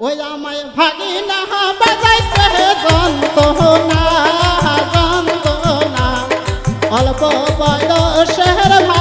ওই আমায় ভাগিনা অল্প বয়সের ভাই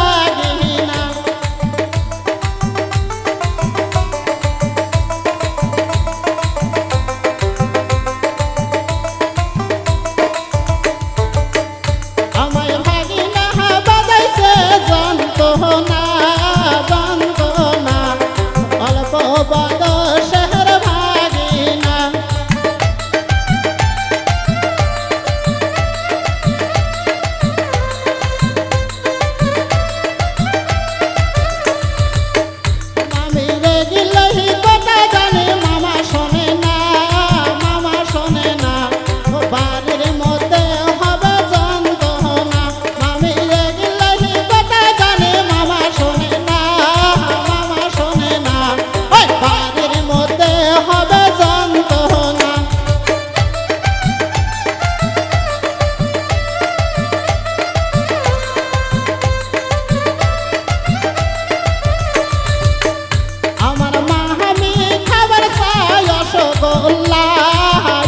রসগোল্লা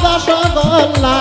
রসগোল্লা।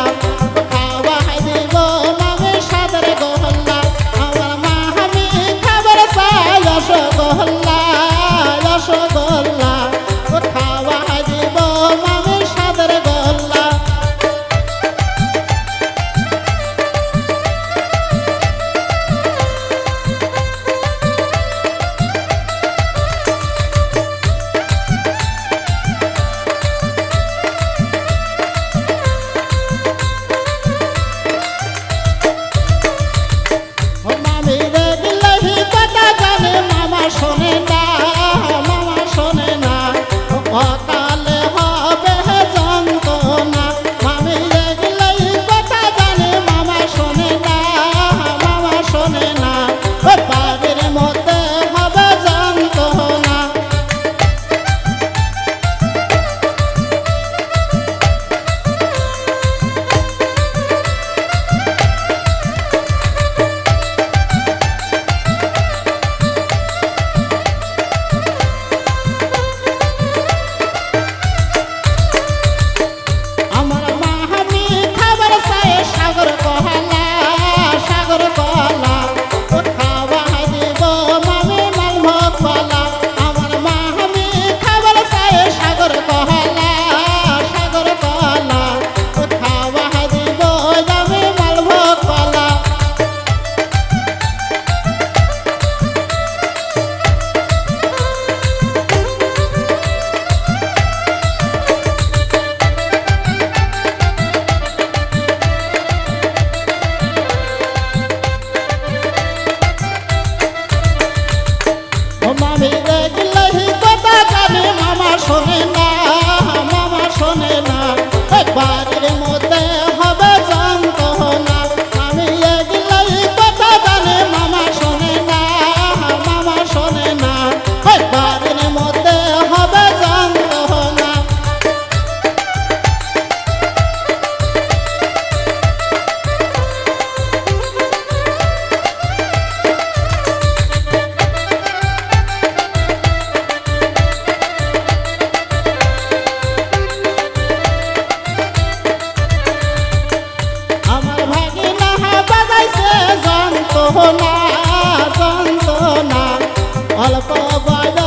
যন্ত্রণা অল্প বয়